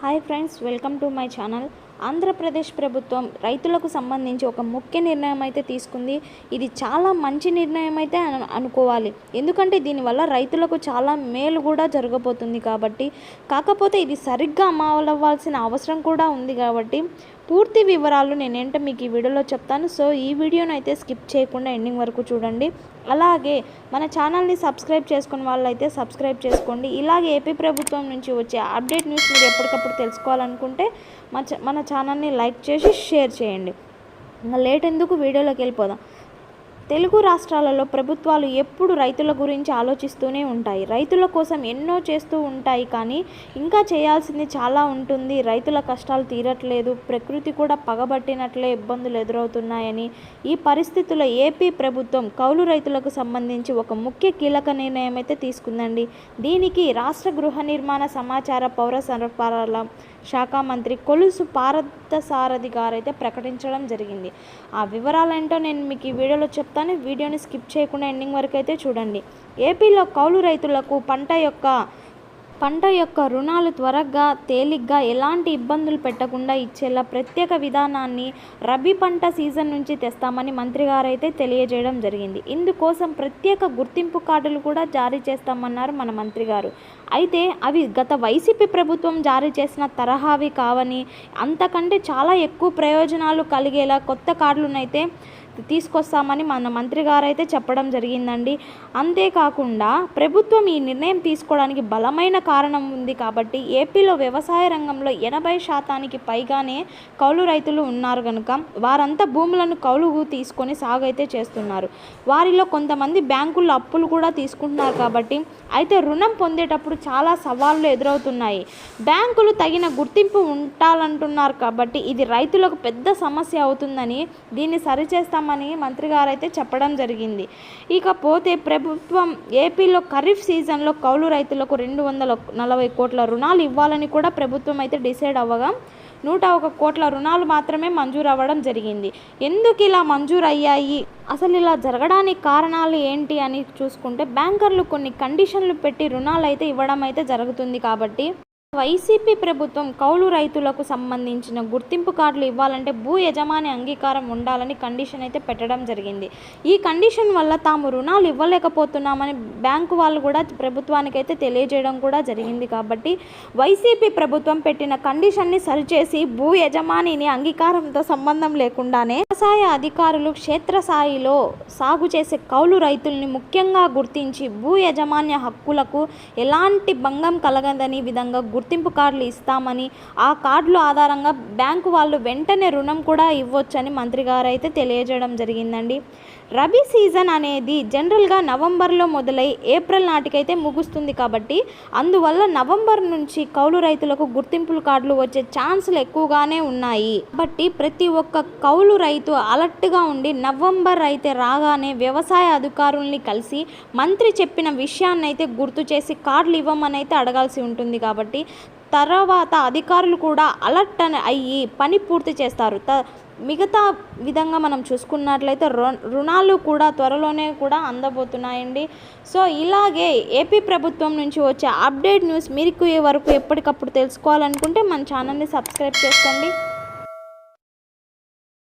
Hi friends welcome to my channel. Andhra Pradesh ప్రభుత్వం రైతులకు సంబంధించి ఒక ముఖ్య నిర్ణయం అయితే తీసుకుంది. ఇది చాలా మంచి నిర్ణయం అయితే అనుకోవాలి. ఎందుకంటే దీనివల్ల రైతులకు చాలా మేలు కూడా జరగబోతుంది కాబట్టి. కాకపోతే ఇది సరిగ్గా అమలవ్వాల్సిన అవసరం కూడా ఉంది కాబట్టి పూర్తి వివరాలు నేనేంటో మీకు ఈ వీడియోలో చెప్తాను. సో ఈ వీడియోను అయితే స్కిప్ చేయకుండా ఎండింగ్ వరకు చూడండి. అలాగే మన ఛానల్ని సబ్స్క్రైబ్ చేసుకున్న వాళ్ళైతే సబ్స్క్రైబ్ చేసుకోండి. ఇలాగే ఏపీ ప్రభుత్వం నుంచి వచ్చే అప్డేట్ న్యూస్ మీరు ఎప్పటికప్పుడు తెలుసుకోవాలనుకుంటే మన మన ఛానల్ని లైక్ చేసి షేర్ చేయండి. ఇంకా లేట్ ఎందుకు? వీడియోలోకి వెళ్ళిపోదాం. తెలుగు రాష్ట్రాలలో ప్రభుత్వాలు ఎప్పుడు రైతుల గురించి ఆలోచిస్తూనే ఉంటాయి. రైతుల కోసం ఎన్నో చేస్తూ ఉంటాయి కానీ ఇంకా చేయాల్సింది చాలా ఉంటుంది. రైతుల కష్టాలు తీరట్లేదు. ప్రకృతి కూడా పగబట్టినట్లే ఇబ్బందులు ఎదురవుతున్నాయని ఈ పరిస్థితుల్లో ఏపీ ప్రభుత్వం కౌలు రైతులకు సంబంధించి ఒక ముఖ్య కీలక నిర్ణయం అయితే తీసుకుందండి. దీనికి రాష్ట్ర గృహ నిర్మాణ సమాచార పౌర సరఫరాల శాఖ మంత్రి కొలుసు పార్థసారథి గారైతే ప్రకటించడం జరిగింది. ఆ వివరాలేంటో నేను మీకు ఈ వీడియోలో చెప్తాను వీడియోని స్కిప్ చేయకుండా ఎండింగ్ వరకు అయితే చూడండి. ఏపీలో కౌలు రైతులకు పంట యొక్క పంట యొక్క రుణాలు త్వరగా తేలిగ్గా ఎలాంటి ఇబ్బందులు పెట్టకుండా ఇచ్చేలా ప్రత్యేక విధానాన్ని రబీ పంట సీజన్ నుంచి తెస్తామని మంత్రి గారైతే తెలియజేయడం జరిగింది. ఇందుకోసం ప్రత్యేక గుర్తింపు కార్డులు కూడా జారీ చేస్తామన్నారు మన మంత్రి గారు. అయితే అవి గత వైసీపీ ప్రభుత్వం జారీ చేసిన తరహావి కావని అంతకంటే చాలా ఎక్కువ ప్రయోజనాలు కలిగేలా కొత్త కార్డులనైతే తీసుకొస్తామని మన మంత్రి గారైతే చెప్పడం జరిగిందండి. అంతేకాకుండా ప్రభుత్వం ఈ నిర్ణయం తీసుకోవడానికి బలమైన కారణం ఉంది కాబట్టి ఏపీలో వ్యవసాయ రంగంలో ఎనభై శాతానికి పైగానే కౌలు రైతులు ఉన్నారు కనుక వారంతా భూములను కౌలుకు తీసుకొని సాగు అయితే చేస్తున్నారు. వారిలో కొంతమంది బ్యాంకుల్లో అప్పులు కూడా తీసుకుంటున్నారు కాబట్టి అయితే రుణం పొందేటప్పుడు చాలా సవాళ్ళు ఎదురవుతున్నాయి. బ్యాంకులు తగిన గుర్తింపు ఉండాలంటున్నారు కాబట్టి ఇది రైతులకు పెద్ద సమస్య అవుతుందని దీన్ని చేస్తామని మంత్రి గారు అయితే చెప్పడం జరిగింది. ఇకపోతే ప్రభుత్వం ఏపీలో ఖరీఫ్ సీజన్లో కౌలు రైతులకు రెండు వందల నలభై కోట్ల రుణాలు ఇవ్వాలని కూడా ప్రభుత్వం అయితే డిసైడ్ అవ్వగా నూట ఒక కోట్ల రుణాలు మాత్రమే మంజూరు అవ్వడం జరిగింది. ఎందుకు ఇలా మంజూరు అయ్యాయి అసలు ఇలా జరగడానికి కారణాలు ఏంటి అని చూసుకుంటే బ్యాంకర్లు కొన్ని కండిషన్లు పెట్టి రుణాలు అయితే ఇవ్వడం అయితే జరుగుతుంది కాబట్టి వైసీపీ ప్రభుత్వం కౌలు రైతులకు సంబంధించిన గుర్తింపు కార్డులు ఇవ్వాలంటే భూ యజమాని అంగీకారం ఉండాలని కండిషన్ అయితే పెట్టడం జరిగింది. ఈ కండిషన్ వల్ల తాము రుణాలు ఇవ్వలేకపోతున్నామని బ్యాంకు వాళ్ళు కూడా ప్రభుత్వానికి అయితే తెలియజేయడం కూడా జరిగింది కాబట్టి వైసీపీ ప్రభుత్వం పెట్టిన కండిషన్ని సరిచేసి భూ యజమానిని అంగీకారంతో సంబంధం లేకుండానే వ్యవసాయ అధికారులు క్షేత్రస్థాయిలో సాగు చేసే కౌలు రైతుల్ని ముఖ్యంగా గుర్తించి భూ యజమాన్య హక్కులకు ఎలాంటి భంగం కలగదని విధంగా గుర్తింపు కార్డులు ఇస్తామని ఆ కార్డుల ఆధారంగా బ్యాంకు వాళ్ళు వెంటనే రుణం కూడా ఇవ్వొచ్చని మంత్రి గారు అయితే తెలియజేయడం జరిగిందండి. రబీ సీజన్ అనేది జనరల్గా నవంబర్లో మొదలై ఏప్రిల్ నాటికైతే ముగుస్తుంది కాబట్టి అందువల్ల నవంబర్ నుంచి కౌలు రైతులకు గుర్తింపుల కార్డులు వచ్చే ఛాన్సులు ఎక్కువగానే ఉన్నాయి. కాబట్టి ప్రతి ఒక్క కౌలు రైతు అలర్ట్గా ఉండి నవంబర్ అయితే రాగానే వ్యవసాయ అధికారుల్ని కలిసి మంత్రి చెప్పిన విషయాన్నైతే గుర్తు చేసి కార్డులు ఇవ్వమని అయితే అడగాల్సి ఉంటుంది కాబట్టి తర్వాత అధికారులు కూడా అలర్ట్ అని అయ్యి పని పూర్తి చేస్తారు. త మిగతా విధంగా మనం చూసుకున్నట్లయితే రు- రుణాలు కూడా త్వరలోనే కూడా అందబోతున్నాయండి. సో ఇలాగే ఏపీ ప్రభుత్వం నుంచి వచ్చే అప్డేట్ న్యూస్ మీకు వరకు ఎప్పటికప్పుడు తెలుసుకోవాలనుకుంటే మన ఛానల్ని సబ్స్క్రైబ్ చేసుకోండి.